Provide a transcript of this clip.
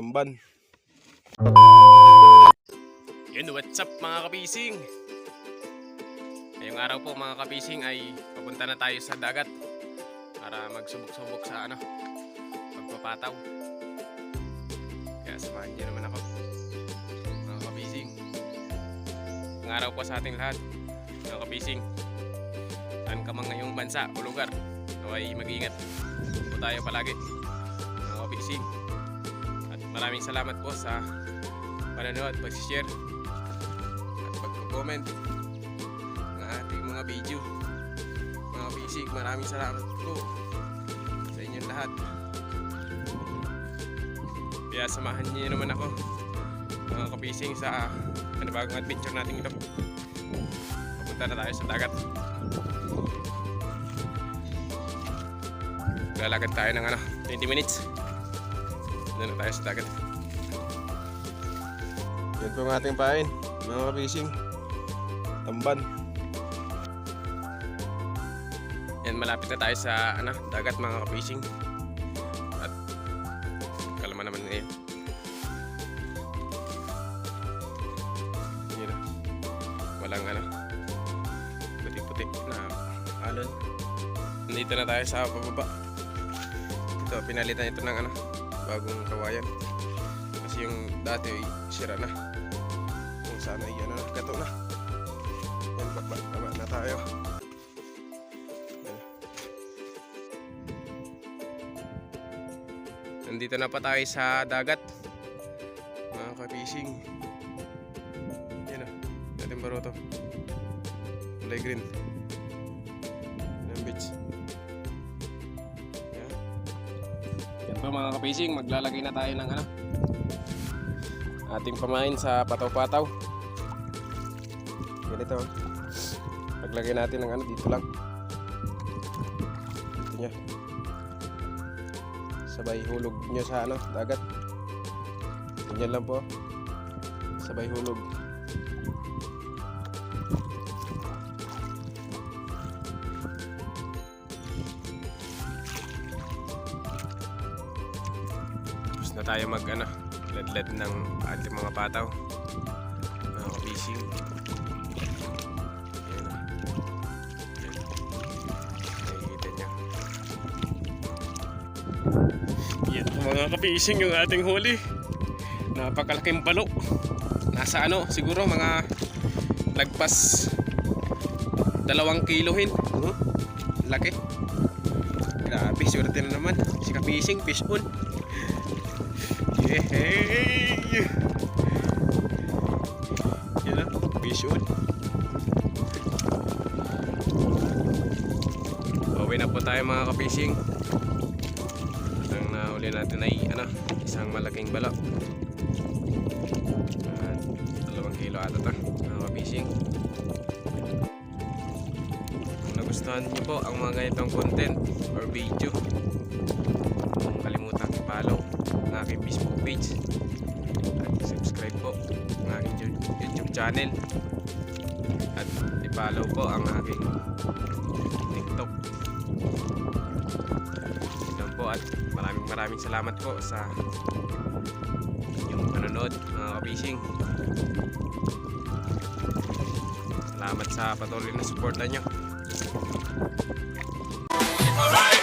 Tamban. Yun, what's up mga kapising? Ngayong araw po mga kapising ay papunta na tayo sa dagat para magsubok-subok sa ano, pagpapataw. Kaya samahan niyo naman ako mga kapising. Ang araw po sa ating lahat mga kapising. Saan ka man ngayong bansa o lugar, naway mag-ingat po tayo palagi mga kapising. Maraming salamat po sa panonood, pag-share at pag-comment ng ating mga video. Mga basic maraming salamat po sa inyong lahat. Kaya samahan niyo naman ako mga kabising sa panibagong adventure natin ito. Papunta na tayo sa dagat. Lalakad tayo ng ano 20 minutes doon na tayo sa dagat Yan po ang ating pain. Mga kabising. Tamban. Yan, malapit na tayo sa ano, dagat mga kapishing. At kalma naman ngayon. Yun na. Walang ano, puti-puti na alon. Nandito na tayo sa pababa. Ito, pinalitan ito ng ano, bagong kawayan. Kasi yung dati ay sira na. Kung sana ay ano, gato na. Yan, baba, baba na tayo. Nandito na pa tayo sa dagat. Mga ka-fishing. Yan o. Dating baroto. Kulay green. Pa mga ka-fishing. Maglalagay na tayo ng ano. Ating pamain sa pataw-pataw. Ganito. oh. Paglagay natin ng ano dito lang. Dito niya sabay hulog nyo sa ano, dagat. Ganyan lang po. Sabay hulog. Tapos na tayo mag ano, led ng ating mga pataw. Mga fishing. Yan mga ka-fishing yung ating huli. Napakalaking balo. Nasa ano, siguro mga lagpas dalawang kilohin. Uh, laki. Grabe, swerte na naman. Si ka-fishing, fish on. Yehey! Yan na, fish on. Uwi na po tayo mga ka-fishing ang nahuli natin ay ano, isang malaking balak at dalawang kilo ata ito mga fishing kung nagustuhan niyo po ang mga ganitong content or video channel. At i-follow po ang aking TikTok. Yan po at maraming maraming salamat po sa inyong panonood mga kabishing salamat sa patuloy na suporta nyo. Alright.